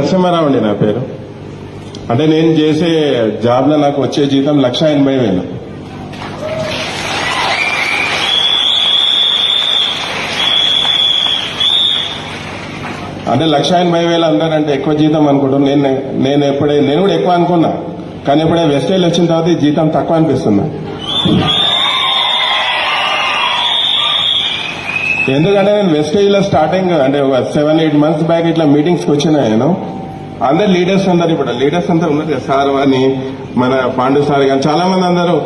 నరసింహారావు అండి నా పేరు. అంటే నేను చేసే జాబ్లో నాకు వచ్చే జీతం లక్ష ఎనభై వేలు. అంటే లక్ష ఎనభై వేలు అందరంటే ఎక్కువ జీతం అనుకుంటున్నా. నేను నేను ఎప్పుడే నేను కూడా ఎక్కువ అనుకున్నా. కానీ ఎప్పుడే వెస్టైల్ వచ్చిన తర్వాత జీతం తక్కువ అనిపిస్తుంది. ఎందుకంటే నేను వెస్టేజ్లో స్టార్టింగ్ అంటే ఒక సెవెన్ ఎయిట్ మంత్స్ బ్యాక్ ఇట్లా మీటింగ్స్కి వచ్చిన నేను అందరు లీడర్స్ ఉన్నారు ఇప్పుడు లీడర్స్ అంతా ఉన్నారు కదా సార్ అని మన పాండు సార్ కానీ చాలా మంది అందరూ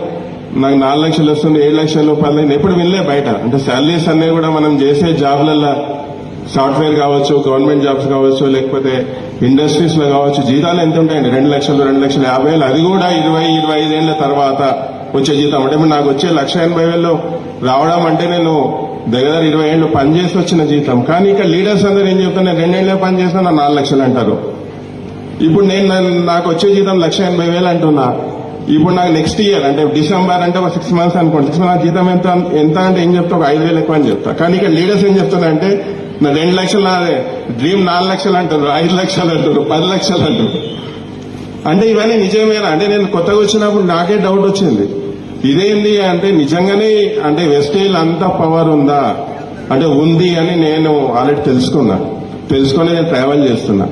నాకు నాలుగు లక్షలు వస్తుంది ఏడు లక్షలు పది లక్షలు ఎప్పుడు వినలే బయట. అంటే శాలరీస్ అన్నీ కూడా మనం చేసే జాబ్లలో సాఫ్ట్వేర్ కావచ్చు గవర్నమెంట్ జాబ్స్ కావచ్చు లేకపోతే ఇండస్ట్రీస్లో కావచ్చు జీతాలు ఎంత ఉంటాయండి? రెండు లక్షలు రెండు లక్షల యాభై వేలు అది కూడా ఇరవై ఇరవై ఐదేళ్ళ తర్వాత వచ్చే జీతం. అంటే నాకు వచ్చే లక్ష ఎనభై వేలు రావడం అంటే నేను దగ్గర ఇరవై ఏళ్ళు పనిచేసి వచ్చిన జీతం కానీ ఇక్కడ లీడర్స్ అందరూ ఏం చెప్తున్నారు? రెండేళ్ళే పనిచేసినా నా నాలుగు లక్షలు అంటారు. ఇప్పుడు నేను నాకు వచ్చే జీతం లక్ష ఎనభై వేలు అంటున్నా. ఇప్పుడు నాకు నెక్స్ట్ ఇయర్ అంటే డిసెంబర్ అంటే ఒక సిక్స్ మంత్స్ అనుకోండి. సిక్స్ మంత్స్ జీతం ఎంత? ఎంత అంటే ఏం చెప్తా? ఒక ఐదు వేలు ఎక్కువ అని చెప్తా. కానీ ఇక్కడ లీడర్స్ ఏం చెప్తున్నారంటే నా రెండు లక్షలు నాదే. డ్రీమ్ నాలుగు లక్షలు అంటారు ఐదు లక్షలు అంటారు పది లక్షలు అంటారు. అంటే ఇవన్నీ నిజమేనా? అంటే నేను కొత్తగా వచ్చినప్పుడు నాకే డౌట్ వచ్చింది. ఇదేంది అంటే నిజంగానే అంటే వెస్టేజ్ అంత పవర్ ఉందా? అంటే ఉంది అని నేను ఆల్రెడీ తెలుసుకున్నా. తెలుసుకొని నేను ట్రావెల్ చేస్తున్నా.